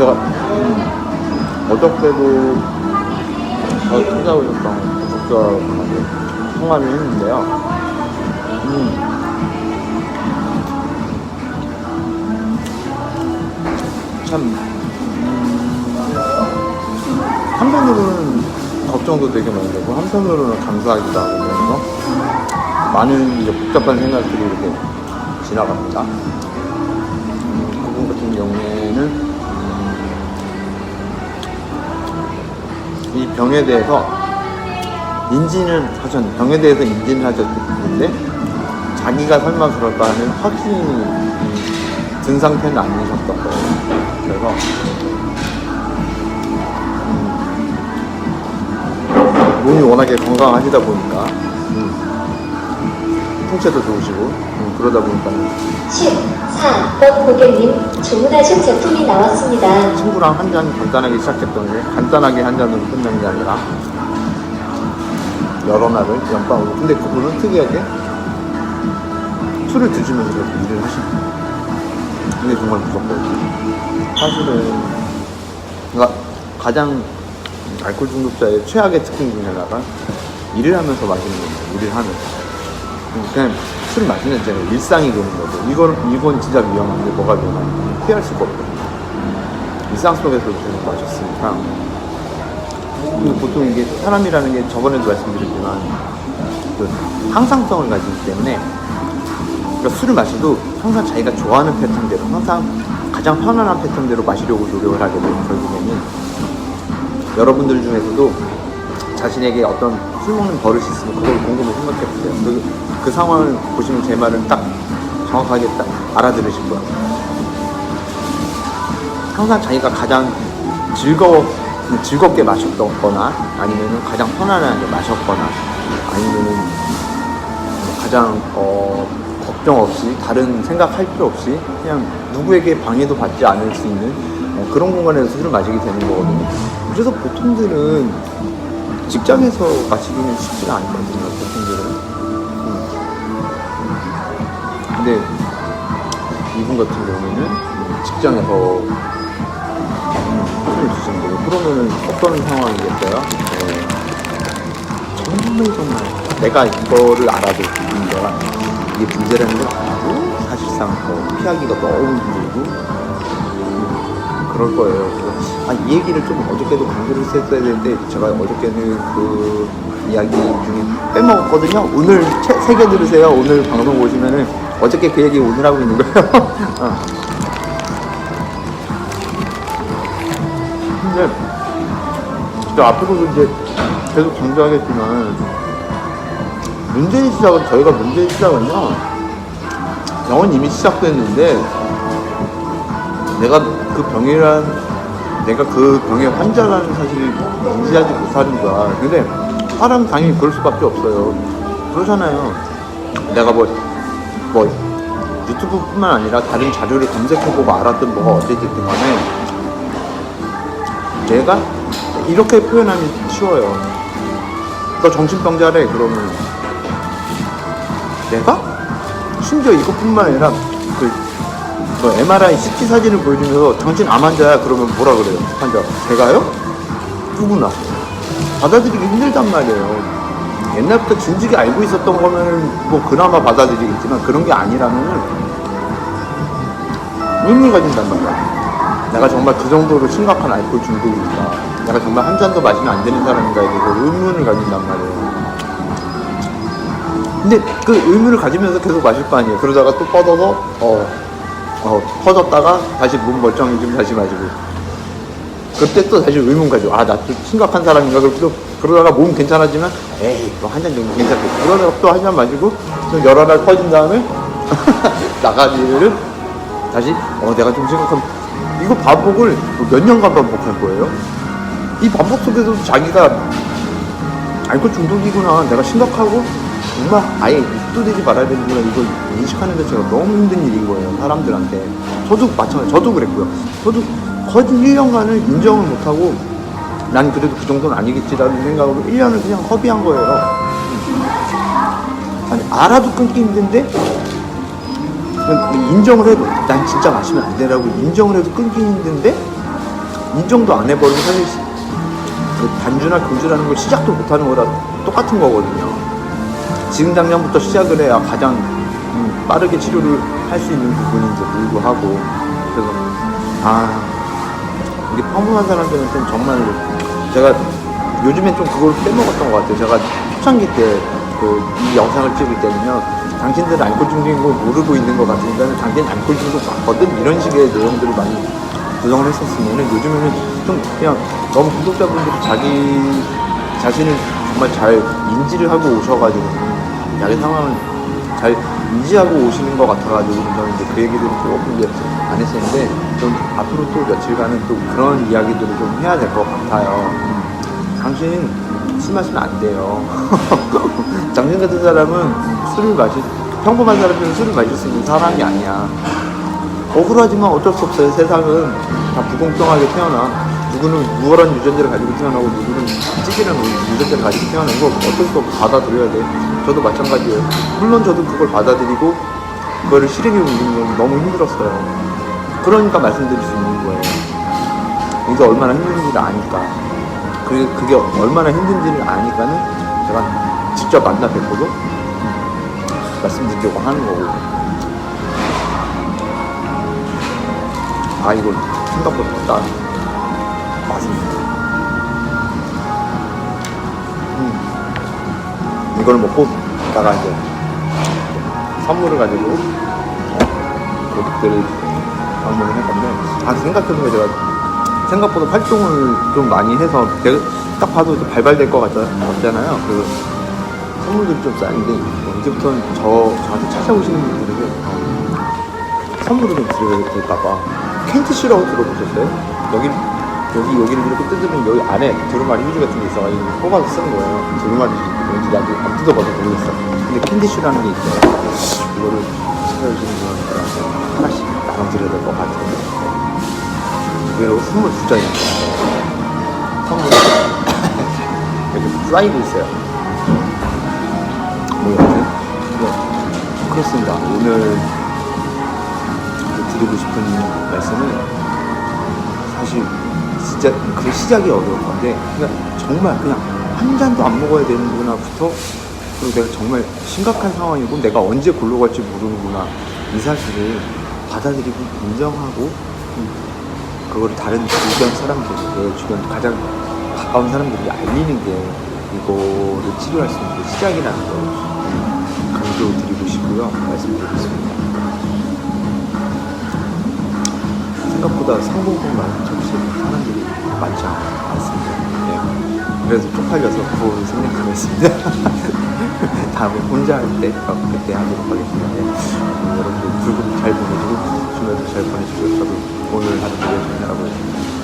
제가 음, 어저께도 저 찾아오셨던 구독자분한테 통화를 했는데요. 음, 참 음, 한편으로는 걱정도 되게 많이 되고 한편으로는 감사하기도 하고 그래서 많은 이제 복잡한 생각들이 이렇게 지나갑니다. 음, 그분 같은 경우에는 음, 이 병에 대해서 인지는 하셨 병에 대해서 인지는 하셨는데 자기가 설마 그럴까 하는 확신이 음, 든 상태는 아니셨던 거예요. 그래서 음, 몸이 워낙에 건강하시다 보니까 음, 풍채도 좋으시고 음, 그러다 보니까. 14번 고객님 주문하신 제품이 나왔습니다. 친구랑 한 잔 간단하게 시작했던 게 간단하게 한 잔으로 끝난 게 아니라 여러 날을 연방으로. 근데 그분은 특이하게 술을 드시면서 일을 하십니다 이게 정말 무섭거든요 사실은 그러니까 가장 알코올 중독자의 최악의 특징 중에 하나가 일을 하면서 마시는 겁니다 일을 하면서. 그냥 술 마시는 제 일상이 되는 거죠. 이건, 이건 진짜 위험한 게 뭐가 위험하냐면 피할 수가 없거든요. 일상 속에서도 계속 마셨으니까. 보통 이게 사람이라는 게 저번에도 말씀드렸지만 그 항상성을 가지기 때문에 그러니까 술을 마셔도 항상 자기가 좋아하는 패턴대로 항상 가장 편안한 패턴대로 마시려고 노력을 하게 되면 결국에는 여러분들 중에서도 자신에게 어떤 술 먹는 버릇이 있으면 그걸 곰곰이 생각해 보세요. 그, 그 상황을 보시면 제 말은 딱 정확하게 딱 알아들으실 거예요. 항상 자기가 가장 즐거워 즐겁게 마셨거나 아니면은 가장 편안하게 마셨거나 아니면은 가장 어, 걱정 없이 다른 생각할 필요 없이 그냥 누구에게 방해도 받지 않을 수 있는 어, 그런 공간에서 술을 마시게 되는 거거든요. 그래서 보통들은 직장에서 마시기는 쉽지가 않거든요. 보통들은. 음. 근데 이분 같은 경우에는 직장에서 술을 드시는 거예요. 그러면은 어떤 상황이겠어요? 네. 정말 정말 내가 이거를 알아도 문제가 이게 문제라는 걸 알아도 사실상 더 피하기가 너무 힘들고 음, 그럴 거예요. 아, 이 얘기를 좀 어저께도 강조를 했어야 되는데 제가 어저께는 그 이야기 중에 빼먹었거든요. 오늘 책 새겨 들으세요. 오늘 방송 보시면은 어저께 그 얘기 오늘 하고 있는 거예요. 어. 근데 진짜 앞으로도 이제 계속 강조하겠지만 문제의 시작은 저희가 문제의 시작은요 병은 이미 시작됐는데 내가 그 병이란 내가 그 병의 환자라는 사실을 인지하지 못하는 거야. 근데 사람 당연히 그럴 수밖에 없어요. 그러잖아요. 내가 뭐, 뭐 유튜브뿐만 아니라 다른 자료를 검색해보고 알았던 뭐가 어쨌든 간에 내가 이렇게 표현하면 쉬워요. 너 정신병자래 그러면 내가 심지어 이것뿐만 아니라 그 뭐 MRI, CT 사진을 보여주면서 당신 암 환자야 그러면 뭐라 그래요 환자 제가요? 누구나 받아들이기 힘들단 말이에요. 옛날부터 진즉에 알고 있었던 거면 뭐 그나마 받아들이겠지만 그런 게 아니라면은 의문을 가진단 말이야. 내가 정말 그 정도로 심각한 알코올 중독인가 내가 정말 한 잔도 마시면 안 되는 사람인가에 대해서 의문을 가진단 말이에요. 근데 그 의문을 가지면서 계속 마실 거 아니에요. 그러다가 또 뻗어서 어, 어 퍼졌다가 다시 몸 멀쩡해지면 다시 마시고. 그때 또 다시 의문 가지고 아나 좀 심각한 사람인가? 그러고 그러다가 몸 괜찮아지면 에이 뭐 한 잔 정도 괜찮겠다 그러다가 또 한 잔 마시고 좀 여러 날 퍼진 다음에 나가지를 다시 어 내가 좀 심각한 이거 반복을 뭐몇 년간 반복할 거예요. 이 반복 속에서 자기가 알코올 중독이구나, 내가 심각하고 정말 아예 입도 되지 말아야 되는구나 이걸 인식하는 자체가 너무 힘든 일인 거예요 사람들한테. 저도 마찬가지 저도 그랬고요. 저도 거의 1년간을 인정을 못하고 난 그래도 그 정도는 아니겠지라는 생각으로 1년을 그냥 허비한 거예요. 아니 알아도 끊기 힘든데 인정을 해도 난 진짜 마시면 안 되라고 인정을 해도 끊기 힘든데 인정도 안 해버리면 사실 그 단주나 교주라는 걸 시작도 못하는 거라 똑같은 거거든요. 지금 당장부터 시작을 해야 가장 음, 빠르게 치료를 할 수 있는 부분인지 불구하고 그래서 아 우리 평범한 사람들한테는 정말로 제가 요즘엔 좀 그걸 빼먹었던 것 같아요. 제가 초창기 때 그 이 영상을 찍을 때는요. 당신들은 알코올 중독인 걸 모르고 있는 것 같으니까 당신 알코올 중독 맞거든 이런 식의 내용들을 많이 구성을 했었으면은 요즘에는 좀 그냥 너무 구독자분들이 자기 자신을 정말 잘 인지를 하고 오셔가지고 자기 상황을 잘 인지하고 오시는 것 같아가지고 저는 이제 그 얘기들을 조금 이제 안 했었는데 좀 앞으로 또 며칠간은 또 그런 이야기들을 좀 해야 될 것 같아요. 당신 술 마시면 안 돼요. 당신 같은 사람은 술을 마시 평범한 사람들은 술을 마실 수 있는 사람이 아니야. 억울하지만 어쩔 수 없어요. 세상은 다 불공평하게 태어나. 누구는 우월한 유전자를 가지고 태어나고 누구는 찌질한 유전자를 가지고 태어나는 거 어쩔 수 없고 받아들여야 돼. 저도 마찬가지예요. 물론 저도 그걸 받아들이고 그거를 실행에 옮기는 건 너무 힘들었어요. 그러니까 말씀드릴 수 있는 거예요. 이게 얼마나 힘든지를 아니까. 그게, 그게 얼마나 힘든지를 아니까는 제가 직접 만나 뵙고도 말씀드리려고 하는 거고. 아 이거 생각보다 딱 맛있네 음. 이걸 먹고 이따가 이제 선물을 가지고 고객들을 방문을 할 건데 아 생각해보면 제가 생각보다 활동을 좀 많이 해서 딱 봐도 좀 발발될 것 같잖아요 그 선물들이 좀뭐 이제부터는 저, 저한테 찾아오시는 분들에게 어, 선물을 좀 드려야 될까봐 캔티슈라고 들어보셨어요? 여기 여기 여기를 이렇게 뜯으면 여기 안에 두루마리 휴지 같은 게 있어가지고 뽑아서 쓰는 거예요. 두루마리 휴지 아직 안 뜯어봐서 모르겠어. 근데 캔디슈라는 게 있어요. 이거를 찾아오시는 분들한테 하나씩 나눠드려야 될 것 같은데. 장이 있어요. 선물이 이렇게 플라이도 있어요. 뭐 여튼 네, 그렇습니다. 오늘 드리고 싶은 말씀은 사실 진짜 그 시작이 어려운 건데 그냥 정말 그냥 한 잔도 안 먹어야 되는구나부터 그리고 내가 정말 심각한 상황이고 내가 언제 골로 갈지 모르는구나 이 사실을 받아들이고 인정하고 음, 그거를 다른 주변 사람들에게 주변 가장 가까운 사람들에게 알리는 게 이거를 치료할 수 있는 그 시작이라는 걸 음, 강조드리고 싶고요 말씀드리겠습니다. 생각보다 상봉분만 접수하는 사람들이 많지 않- 않습니다. 네. 그래서 쪽팔려서 구호를 생략하고 있습니다. 다음에 혼자 할 때, 어, 그때 하도록 하겠습니다. 여러분들 불금 잘 보내주고, 주말도 잘 보내주고, 저도 오늘 하루 하고 있습니다. 고맙습니다.